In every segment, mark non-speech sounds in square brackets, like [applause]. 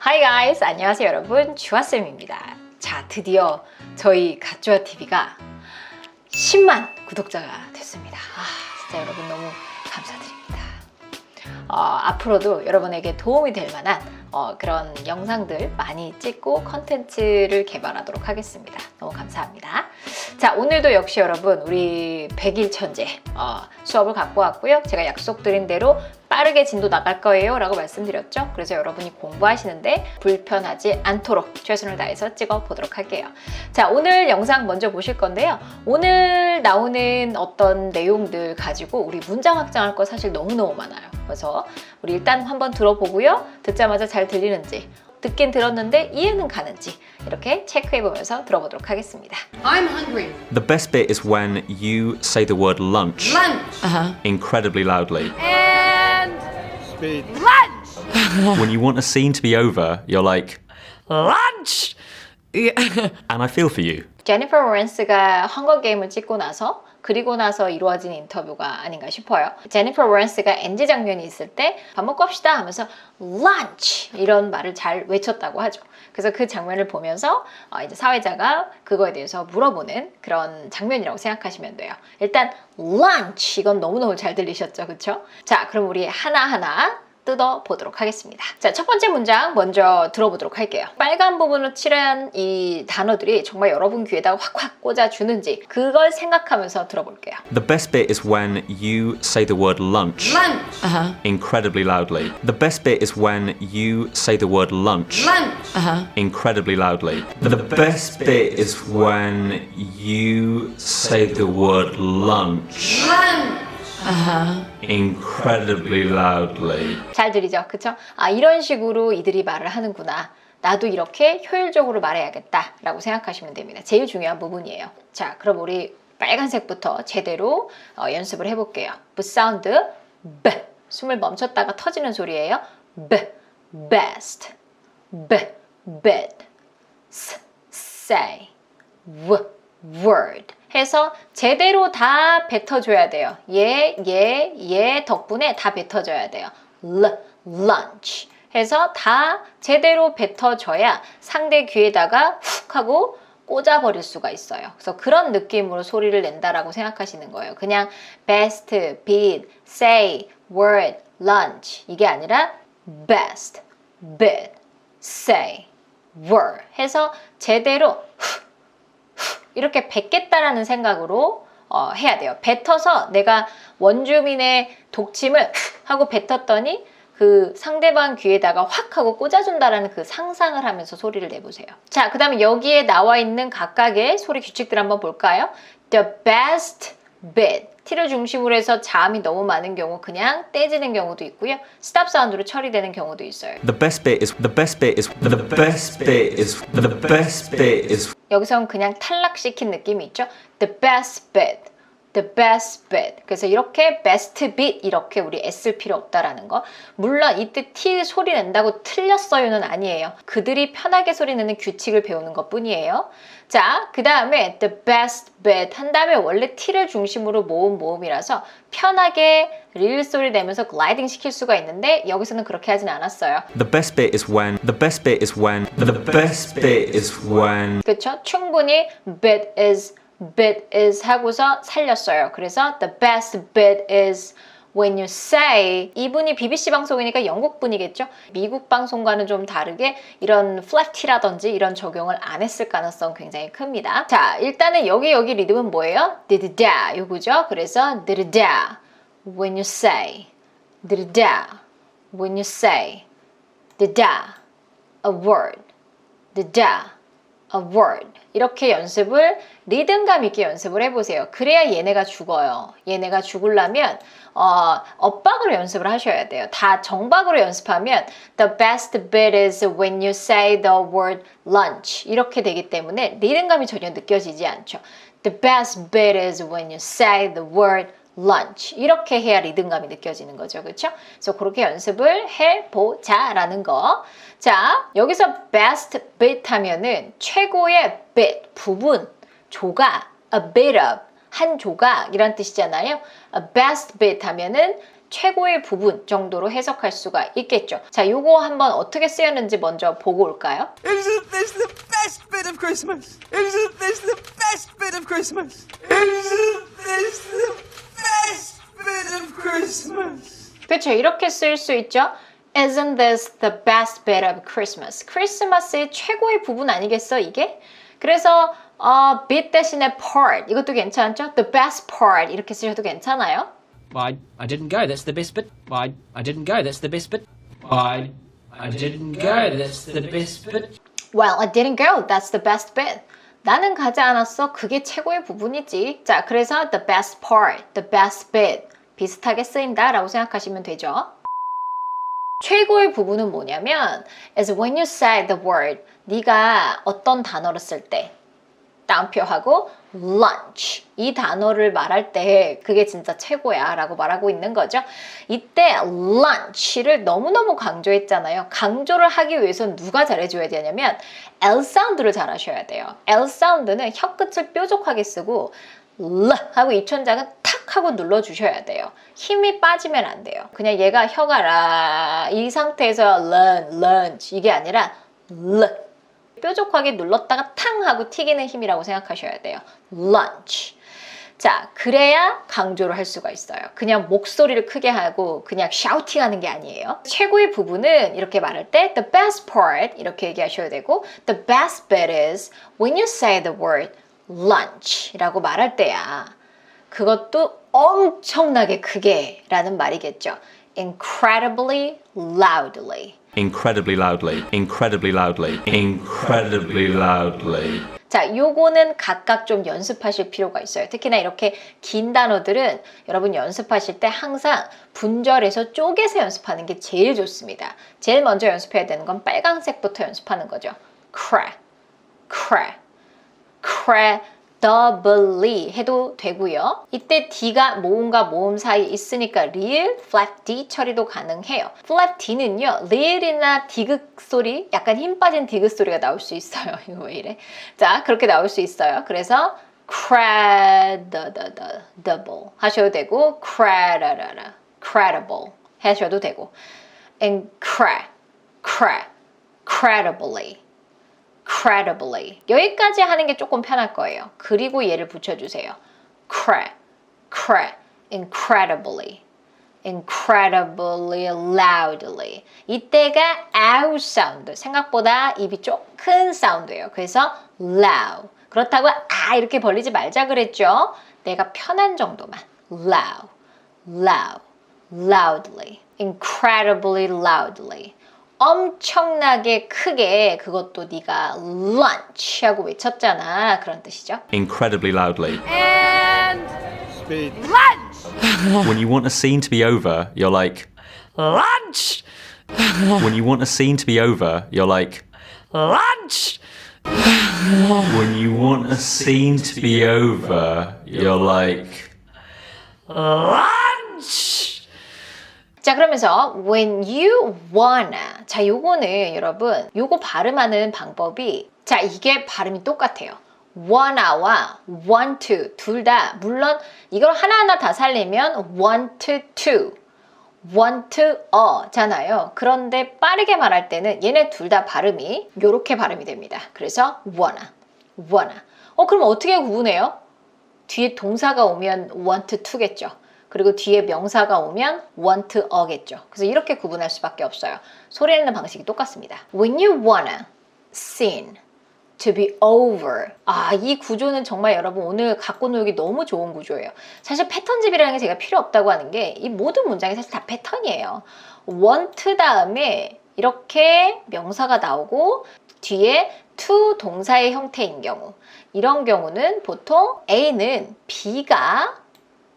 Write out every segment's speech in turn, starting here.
Hi guys, 안녕하세요 여러분, 주아쌤입니다. 자, 드디어 저희 갓주아 TV가 10만 구독자가 됐습니다. 아, 진짜 여러분 너무 감사드립니다. 어, 앞으로도 여러분에게 도움이 될 만한 어, 그런 영상들 많이 찍고 컨텐츠를 개발하도록 하겠습니다. 너무 감사합니다. 자, 오늘도 역시 여러분 우리 100일 천재 어, 수업을 갖고 왔고요. 제가 약속드린 대로 빠르게 진도 나갈 거예요 라고 말씀드렸죠. 그래서 여러분이 공부하시는데 불편하지 않도록 최선을 다해서 찍어 보도록 할게요. 자, 오늘 영상 먼저 보실 건데요. 오늘 나오는 어떤 내용들 가지고 우리 문장 확장할 거 사실 너무너무 많아요. 그래서 우리 일단 한번 들어보고요. 듣자마자 잘 들리는지, 듣긴 들었는데 이해는 가는지 이렇게 체크해 보면서 들어보도록 하겠습니다. I'm hungry. The best bit is when you say the word lunch Lunch. incredibly loudly. And Speed. lunch. when you want a scene to be over, you're like, Lunch. Yeah. and I feel for you. 제니퍼 로렌스가 헝거 게임을 찍고 나서 그리고 나서 이루어진 인터뷰가 아닌가 싶어요. 제니퍼 로렌스가 NG 장면이 있을 때 밥 먹고 합시다 하면서 lunch 이런 말을 잘 외쳤다고 하죠. 그래서 그 장면을 보면서 어, 이제 사회자가 그거에 대해서 물어보는 그런 장면이라고 생각하시면 돼요. 일단 lunch 이건 너무너무 잘 들리셨죠, 그렇죠? 자, 그럼 우리 하나하나 뜯어 보도록 하겠습니다. 자, 첫 번째 문장 먼저 들어보도록 할게요. 빨간 부분으로 칠한 이 단어들이 정말 여러분 귀에다 확확 꽂아주는지 그걸 생각하면서 들어볼게요. The best bit is when you say the word lunch Lunch. incredibly loudly. The best bit is when you say the word lunch Lunch. incredibly loudly. The best bit is when you say the word lunch Lunch. Incredibly loudly. 잘 들리죠? 그쵸? 아, 이런 식으로 이들이 말을 하는구나. 나도 이렇게 효율적으로 말해야겠다. 라고 생각하시면 됩니다. 제일 중요한 부분이에요. 자, 그럼 우리 빨간색부터 제대로 어, 연습을 해볼게요. B 사운드, B. 숨을 멈췄다가 터지는 소리예요. B, best, B, bed, S, say, W, word. 해서 제대로 다 뱉어줘야 돼요. 얘, 얘, 얘 덕분에 다 뱉어줘야 돼요. L, lunch. 해서 다 제대로 뱉어줘야 상대 귀에다가 훅 하고 꽂아버릴 수가 있어요. 그래서 그런 느낌으로 소리를 낸다라고 생각하시는 거예요. 그냥 best, beat, say, word, lunch 이게 아니라 best, bit, say, word 해서 제대로 이렇게 뱉겠다라는 생각으로 어, 해야 돼요. 뱉어서 내가 원주민의 독침을 [laughs] 하고 뱉었더니 그 상대방 귀에다가 확 하고 꽂아준다라는 그 상상을 하면서 소리를 내보세요. 자, 그 다음에 여기에 나와 있는 각각의 소리 규칙들 한번 볼까요? The best bit. T를 중심으로 해서 자음이 너무 많은 경우 그냥 떼지는 경우도 있고요. 스탑 사운드로 처리되는 경우도 있어요. The best bit is the best bit is the best bit is the best bit is 여기서는 그냥 탈락시킨 느낌이 있죠. The best bit, the best bit. 그래서 이렇게 best bit 이렇게 우리 애쓸 필요 없다라는 거. 물론 이때 T 소리 낸다고 틀렸어요는 아니에요. 그들이 편하게 소리 내는 규칙을 배우는 것 뿐이에요. 자, 그 다음에 the best bit 한 다음에 원래 T를 중심으로 모음 모음이라서 편하게 릴 소리 내면서 글라이딩 시킬 수가 있는데 여기서는 그렇게 하진 않았어요. the best bit is when the best bit is when the best bit is when 그렇죠? 충분히 bit is bit is 하고서 살렸어요. 그래서 the best bit is when you say 이분이 BBC 방송이니까 영국 분이겠죠? 미국 방송과는 좀 다르게 이런 플랫티라든지 이런 적용을 안 했을 가능성 굉장히 큽니다. 자, 일단은 여기 여기 리듬은 뭐예요? 드드다 요거죠? 그래서 드드다 when you say 드드다 when you say 드다 a word 드다 a word. 이렇게 연습을 리듬감 있게 연습을 해보세요. 그래야 얘네가 죽어요. 얘네가 죽으려면 어, 엇박으로 연습을 하셔야 돼요. 다 정박으로 연습하면 the best bit is when you say the word lunch 이렇게 되기 때문에 리듬감이 전혀 느껴지지 않죠. The best bit is when you say the word lunch 이렇게 해야 리듬감이 느껴지는 거죠. 그렇죠? 그래서 그렇게 연습을 해보자라는 거. 자, 여기서 best bit 하면은 최고의 bit 부분 조각 a bit of 한 조각이란 뜻이잖아요. a best bit 하면은 최고의 부분 정도로 해석할 수가 있겠죠. 자, 요거 한번 어떻게 쓰였는지 먼저 보고 올까요? Isn't this the best bit of Christmas? Isn't this the best bit of Christmas? Isn't this the bit of Christmas? 그렇죠. 이렇게 쓸 수 있죠. Isn't this the best bit of Christmas? 크리스마스의 최고의 부분 아니겠어, 이게? 그래서 어, bit 대신에 part 이것도 괜찮죠? The best part 이렇게 쓰셔도 괜찮아요. Why, I didn't go. That's the best bit. Why, I didn't go. That's the best bit. Why, I didn't go. That's the best bit. Well, I didn't go. That's the best bit. 나는 가지 않았어. 그게 최고의 부분이지. 자, 그래서 the best part, the best bit 비슷하게 쓰인다 라고 생각하시면 되죠. 최고의 부분은 뭐냐면 is when you say the word 네가 어떤 단어를 쓸때 따옴표하고 lunch 이 단어를 말할 때 그게 진짜 최고야 라고 말하고 있는 거죠. 이때 lunch를 너무너무 강조했잖아요. 강조를 하기 위해서는 누가 잘해줘야 되냐면 L 사운드를 잘 하셔야 돼요. L 사운드는 혀 끝을 뾰족하게 쓰고 L 하고 입천장은 탁 하고 눌러주셔야 돼요. 힘이 빠지면 안 돼요. 그냥 얘가 혀가 라 이 상태에서 lunch 이게 아니라 L 뾰족하게 눌렀다가 탕 하고 튀기는 힘이라고 생각하셔야 돼요. lunch. 자, 그래야 강조를 할 수가 있어요. 그냥 목소리를 크게 하고 그냥 샤우팅 하는 게 아니에요. 최고의 부분은 이렇게 말할 때 the best part 이렇게 얘기하셔야 되고 the best bit is when you say the word lunch 라고 말할 때야. 그것도 엄청나게 크게 라는 말이겠죠. incredibly loudly. Incredibly loudly. Incredibly loudly. Incredibly loudly. 자, 요거는 각각 좀 연습하실 필요가 있어요. 특히나 이렇게 긴 단어들은 여러분 연습하실 때 항상 분절해서 쪼개서 연습하는 게 제일 좋습니다. 제일 먼저 연습해야 되는 건 빨강색부터 연습하는 거죠. cra, cra, credibly 해도 되고요. 이때 D가 모음과 모음 사이에 있으니까 real, flap D 처리도 가능해요. flap D는요, real이나 디귿 소리, 약간 힘 빠진 디귿 소리가 나올 수 있어요. [laughs] 이거 왜 이래? 자, 그렇게 나올 수 있어요. 그래서 credible 하셔도 되고, credible, credible 하셔도 되고, and cre, cre, credibly. Credibly. 여기까지 하는 게 조금 편할 거예요. 그리고 얘를 붙여주세요. cre, cre, incredibly. incredibly loudly. 이때가 out 사운드. 생각보다 입이 좀큰 사운드예요. 그래서 loud. 그렇다고 아 이렇게 벌리지 말자 그랬죠. 내가 편한 정도만. loud, loud, loudly, incredibly loudly. 엄청나게 크게 그것도 네가 lunch 하고 외쳤잖아. 그런 뜻이죠. Incredibly loudly. When you want a scene to be over, you're like. Lunch! When you want a scene to be over, you're like. Lunch! When you want a scene to be over, you're like. Lunch! 자 그러면서 when you wanna. 자 요거는 여러분 요거 발음하는 방법이 자 이게 발음이 똑같아요. wanna와 want to 둘 다 물론 이걸 하나하나 다 살리면 want to want to 어잖아요. 그런데 빠르게 말할 때는 얘네 둘 다 발음이 요렇게 발음이 됩니다. 그래서 wanna wanna. 어 그럼 어떻게 구분해요? 뒤에 동사가 오면 want to겠죠. 그리고 뒤에 명사가 오면 want a겠죠. 그래서 이렇게 구분할 수밖에 없어요. 소리 내는 방식이 똑같습니다. When you wanna scene to be over. 아, 이 구조는 정말 여러분 오늘 갖고 놀기 너무 좋은 구조예요. 사실 패턴집이라는 게 제가 필요 없다고 하는 게 이 모든 문장이 사실 다 패턴이에요. want 다음에 이렇게 명사가 나오고 뒤에 to 동사의 형태인 경우 이런 경우는 보통 A는 B가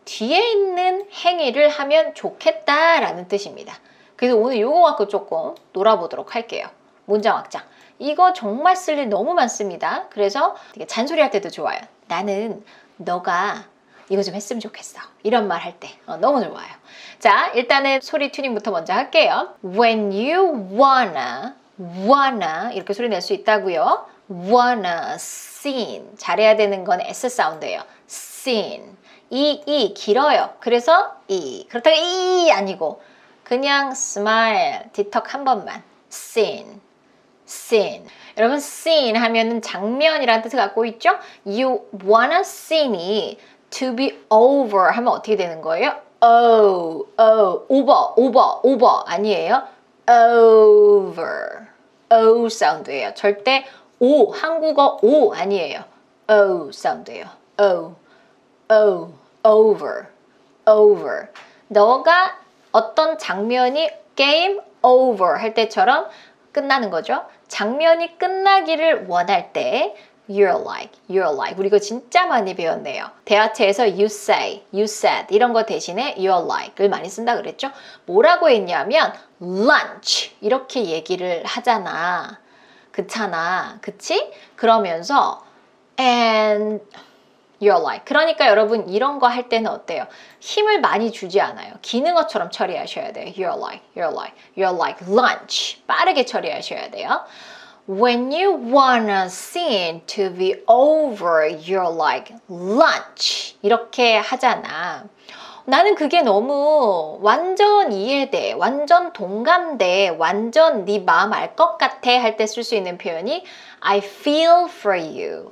뒤에 있는 행위를 하면 좋겠다라는 뜻입니다. 그래서 오늘 이거 갖고 조금 놀아보도록 할게요. 문장 확장. 이거 정말 쓸 일 너무 많습니다. 그래서 되게 잔소리 할 때도 좋아요. 나는 너가 이거 좀 했으면 좋겠어. 이런 말 할때 너무 좋아요. 자, 일단은 소리 튜닝부터 먼저 할게요. When you wanna, wanna 이렇게 소리 낼 수 있다고요. wanna, seen 잘해야 되는 건 S 사운드예요. seen 이, 이 길어요. 그래서 이. 그렇다고 이 아니고 그냥 smile 뒤턱 한 번만. scene. scene. 여러분 scene 하면은 장면이라는 뜻을 갖고 있죠? You wanna scene이 to be over 하면 어떻게 되는 거예요? Oh, oh, over, over, over 아니에요? over. O 사운드예요. 절대 O 한국어 O 아니에요. O 사운드예요. O, O, over, over. 너가 어떤 장면이 game over 할 때처럼 끝나는 거죠. 장면이 끝나기를 원할 때 you're like, you're like. 우리 이거 진짜 많이 배웠네요. 대화체에서 you say, you said 이런 거 대신에 you're like을 많이 쓴다 그랬죠. 뭐라고 했냐면 lunch 이렇게 얘기를 하잖아. 그렇잖아. 그치? 그러면서 and you're like. 그러니까 여러분 이런 거 할 때는 어때요? 힘을 많이 주지 않아요. 기능어처럼 처리하셔야 돼요. You're like, you're like, you're like lunch. 빠르게 처리하셔야 돼요. When you wanna scene to be over, you're like lunch. 이렇게 하잖아. 나는 그게 너무 완전 이해돼, 완전 동감돼, 완전 네 마음 알 것 같아 할 때 쓸 수 있는 표현이 I feel for you.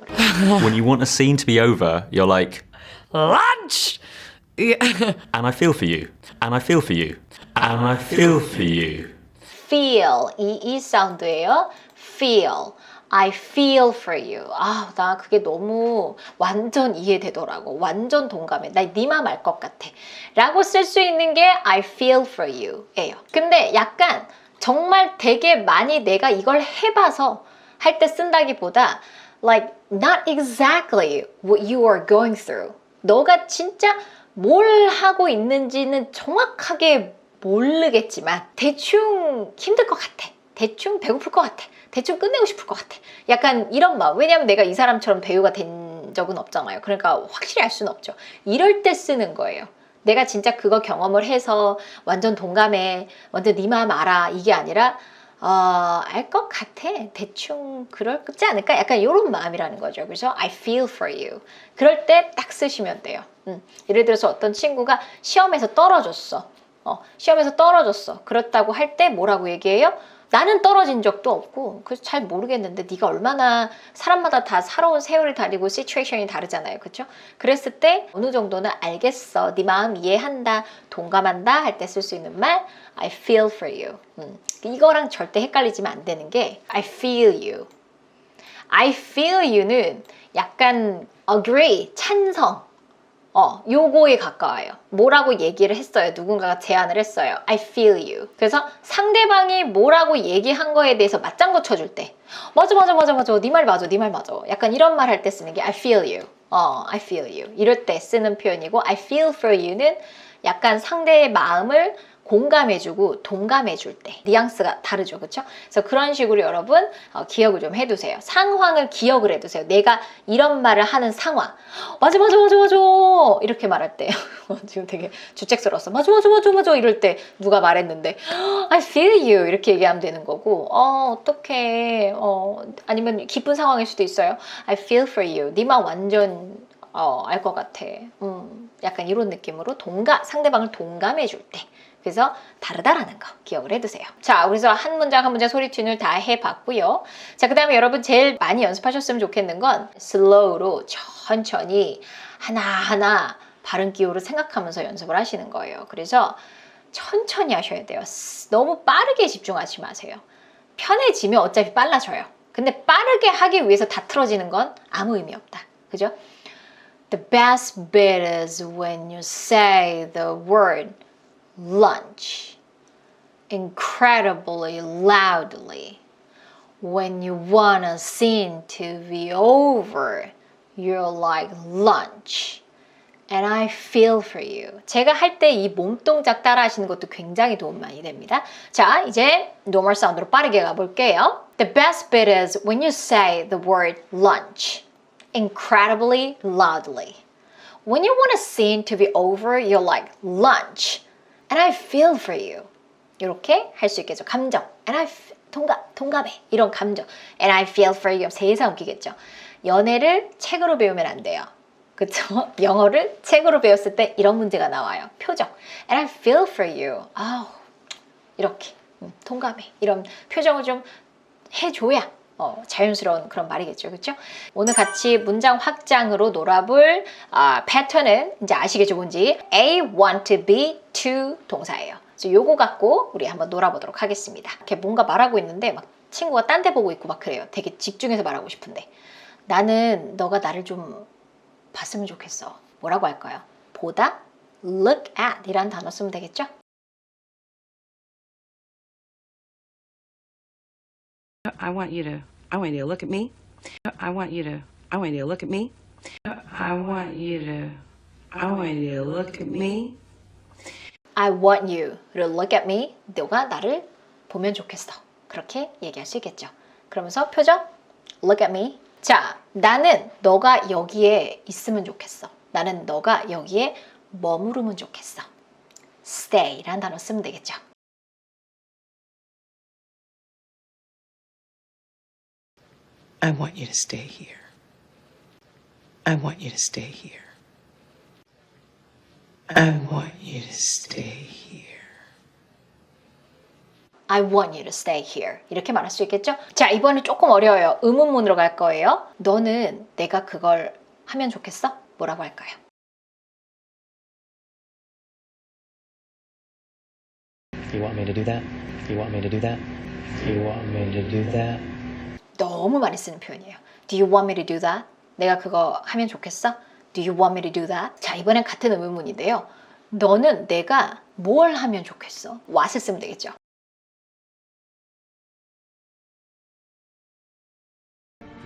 When you want a scene to be over, you're like, Lunch! And I feel for you, and I feel for you, and I feel for you. feel 이, 이 사운드예요. feel. I feel for you. 아, 나 그게 너무 완전 이해되더라고. 완전 동감해. 나네맘알것 같아. 라고 쓸 수 있는 게 I feel for you 예요. 근데 약간 정말 되게 많이 내가 이걸 해봐서 할 때 쓴다기보다 like not exactly what you are going through. 너가 진짜 뭘 하고 있는지는 정확하게 모르겠지만 대충 힘들 것 같아. 대충 배고플 것 같아. 대충 끝내고 싶을 것 같아. 약간 이런 마음. 왜냐면 내가 이 사람처럼 배우가 된 적은 없잖아요. 그러니까 확실히 알 수는 없죠. 이럴 때 쓰는 거예요. 내가 진짜 그거 경험을 해서 완전 동감해. 완전 네 마음 알아. 이게 아니라 어, 알 것 같아. 대충 그럴 거지 않을까? 약간 이런 마음이라는 거죠. 그래서 I feel for you. 그럴 때 딱 쓰시면 돼요. 음. 예를 들어서 어떤 친구가 시험에서 떨어졌어. 어, 시험에서 떨어졌어. 그렇다고 할 때 뭐라고 얘기해요? 나는 떨어진 적도 없고 그래서 잘 모르겠는데 네가 얼마나 사람마다 다 살아온 세월이 다르고 시츄에이션이 다르잖아요. 그렇죠? 그랬을 때 어느 정도는 알겠어. 네 마음 이해한다. 동감한다 할 때 쓸 수 있는 말 I feel for you. 음. 이거랑 절대 헷갈리지면 안 되는 게 I feel you. I feel you는 약간 agree, 찬성. 어, 요거에 가까워요. 뭐라고 얘기를 했어요. 누군가가 제안을 했어요. I feel you. 그래서 상대방이 뭐라고 얘기한 거에 대해서 맞장구 쳐줄 때. 맞아, 맞아, 맞아, 맞아. 네 말 맞아, 네 말 맞아. 약간 이런 말 할 때 쓰는 게 I feel you. 어, I feel you. 이럴 때 쓰는 표현이고 I feel for you는 약간 상대의 마음을 공감해주고 동감해줄 때 뉘앙스가 다르죠. 그렇죠? 그래서 그런 식으로 여러분 어, 기억을 좀 해두세요. 상황을 기억을 해두세요. 내가 이런 말을 하는 상황. 맞아 맞아 맞아 맞아. 이렇게 말할 때. [laughs] 지금 되게 주책스러웠어. 맞아 맞아 맞아 맞아. 이럴 때 누가 말했는데 I feel you. 이렇게 얘기하면 되는 거고 어 어떡해. 어 아니면 기쁜 상황일 수도 있어요. I feel for you. 네맘 완전 어, 알 것 같아. 음, 약간 이런 느낌으로 동감, 상대방을 동감해 줄 때. 그래서 다르다라는 거 기억을 해두세요. 자, 그래서 한 문장 한 문장 소리 튠을 다 해봤고요. 자, 그 다음에 여러분 제일 많이 연습하셨으면 좋겠는 건 슬로우로 천천히 하나하나 발음 기호를 생각하면서 연습을 하시는 거예요. 그래서 천천히 하셔야 돼요. 너무 빠르게 집중하지 마세요. 편해지면 어차피 빨라져요. 근데 빠르게 하기 위해서 다 틀어지는 건 아무 의미 없다. 그죠? The best bit is when you say the word lunch incredibly loudly. When you want a scene to be over, you're like lunch. And I feel for you. 제가 할 때 이 몸동작 따라 하시는 것도 굉장히 도움 많이 됩니다. 자, 이제 normal 사운드로 빠르게 가볼게요. The best bit is when you say the word lunch incredibly loudly. When you want a scene to be over, you're like lunch. And I feel for you. 이렇게 할 수 있겠죠. 감정. And I 동감, 동감해. 이런 감정. And I feel for you. 세상 웃기겠죠. 연애를 책으로 배우면 안 돼요. 그쵸? [laughs] 영어를 책으로 배웠을 때 이런 문제가 나와요. 표정. And I feel for you. 아우, 이렇게. 음, 통감해. 이런 표정을 좀 해줘야 어, 자연스러운 그런 말이겠죠. 그렇죠? 오늘 같이 문장 확장으로 놀아볼 아, 패턴은 이제 아시겠죠? 뭔지 A want to be to 동사예요. 그래서 요거 갖고 우리 한번 놀아보도록 하겠습니다. 이렇게 뭔가 말하고 있는데 막 친구가 딴 데 보고 있고 막 그래요. 되게 집중해서 말하고 싶은데 나는 너가 나를 좀 봤으면 좋겠어. 뭐라고 할까요? 보다 look at 이란 단어 쓰면 되겠죠? I want you to I want you to look at me. I want you to I want you to look at me. I want you to I want you to look at me. I want you to look at me. 너가 나를 보면 좋겠어. 그렇게 얘기할 수 있겠죠. 그러면서 표정 look at me. 자, 나는 너가 여기에 있으면 좋겠어. 나는 너가 여기에 머무르면 좋겠어. stay라는 단어 쓰면 되겠죠. I want you to stay here. I want you to stay here. I want you to stay here. I want you to stay here. 이렇게 말할 수 있겠죠? 자, 이번에 조금 어려워요. 의문문으로 갈 거예요. 너는 내가 그걸 하면 좋겠어? 뭐라고 할까요? You want me to do that? You want me to do that? You want me to do that? 너무 많이 쓰는 표현이에요. Do you want me to do that? 내가 그거 하면 좋겠어? Do you want me to do that? 자, 이번엔 같은 의문문인데요. 너는 내가 뭘 하면 좋겠어? what을 쓰면 되겠죠.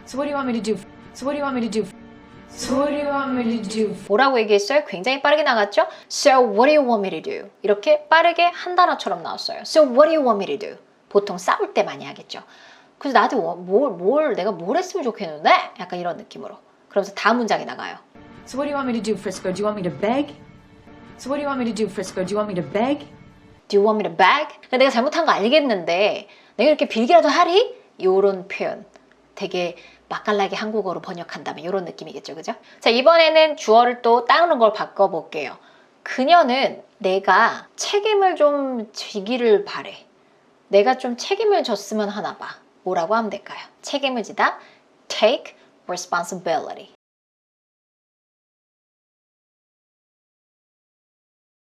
So what do you want me to do? So what do you want me to do? So what do you want me to do? 뭐라고 얘기했어요? 굉장히 빠르게 나갔죠? So what do you want me to do? 이렇게 빠르게 한 단어처럼 나왔어요. So what do you want me to do? 보통 싸울 때 많이 하겠죠. 그래서 나한테 뭐- 뭘, 뭘 내가 뭘 했으면 좋겠는데? 약간 이런 느낌으로. 그러면서 다음 문장이 나가요. So what do you want me to do, Frisco? Do you want me to beg? So what do you want me to do, Frisco? Do you want me to beg? Do you want me to beg? 내가 잘못한 거 알겠는데 내가 이렇게 빌기라도 하리? 요런 표현. 되게 맛깔나게 한국어로 번역한다면 이런 느낌이겠죠. 그죠? 자, 이번에는 주어를 또 다른 걸 바꿔볼게요. 그녀는 내가 책임을 좀 지기를 바래. 내가 좀 책임을 졌으면 하나 봐. 뭐라고 하면 될까요? 책임을 지다. take responsibility.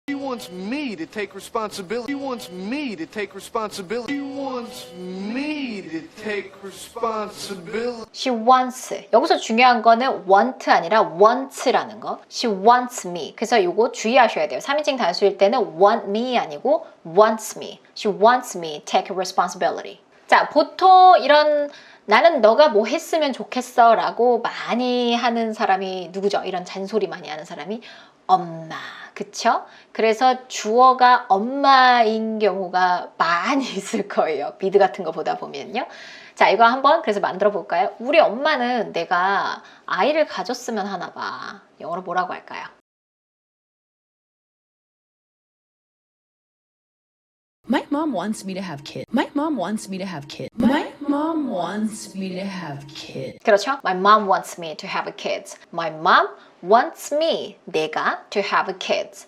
He wants me to take responsibility. He wants me to take responsibility. He wants me to take responsibility. She wants. 여기서 중요한 거는 want 아니라 wants라는 거. She wants me. 그래서 이거 주의하셔야 돼요. 3인칭 단수일 때는 want me 아니고 wants me. She wants me take responsibility. 자, 보통 이런 나는 너가 뭐 했으면 좋겠어 라고 많이 하는 사람이 누구죠? 이런 잔소리 많이 하는 사람이 엄마. 그쵸? 그래서 주어가 엄마인 경우가 많이 [laughs] 있을 거예요. 비드 같은 거 보다 보면요. 자, 이거 한번 그래서 만들어 볼까요? 우리 엄마는 내가 아이를 가졌으면 하나 봐. 영어로 뭐라고 할까요? My mom wants me to have kids. My mom wants me to have kids. My mom wants me to have kids. 그렇죠? My mom wants me to have kids. My mom wants me, 내가 to have kids.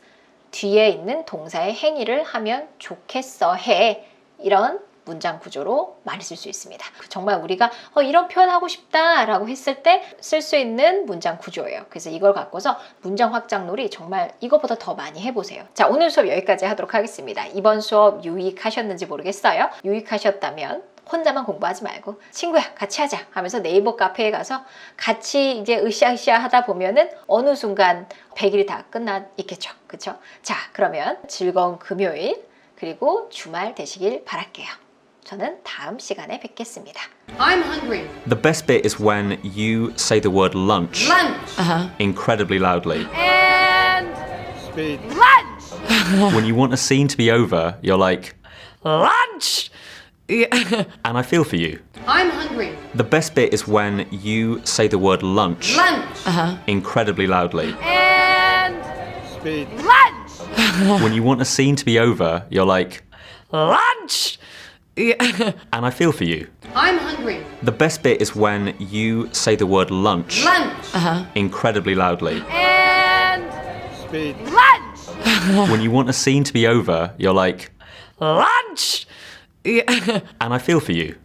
뒤에 있는 동사의 행위를 하면 좋겠어 해. 이런 문장 구조로 많이 쓸 수 있습니다. 정말 우리가 어, 이런 표현 하고 싶다라고 했을 때 쓸 수 있는 문장 구조예요. 그래서 이걸 갖고서 문장 확장놀이 정말 이거보다 더 많이 해보세요. 자, 오늘 수업 여기까지 하도록 하겠습니다. 이번 수업 유익하셨는지 모르겠어요. 유익하셨다면 혼자만 공부하지 말고 친구야 같이 하자 하면서 네이버 카페에 가서 같이 이제 으쌰으쌰 하다 보면은 어느 순간 100일이 다 끝나 있겠죠. 그쵸? 자, 그러면 즐거운 금요일 그리고 주말 되시길 바랄게요. 저는 다음 시간에 뵙겠습니다. I'm hungry. The best bit is when you say the word lunch Lunch. incredibly loudly. And lunch. [laughs] when you want a scene to be over, you're like, Lunch! [laughs] Yeah. and I feel for you. I'm hungry. The best bit is when you say the word lunch Lunch. incredibly loudly. And lunch. [laughs] when you want a scene to be over, you're like, Lunch! Yeah. and I feel for you. I'm hungry. The best bit is when you say the word lunch Lunch. Uh-huh. incredibly loudly. And speed. lunch. [laughs] when you want a scene to be over, you're like, Lunch! Yeah. and I feel for you.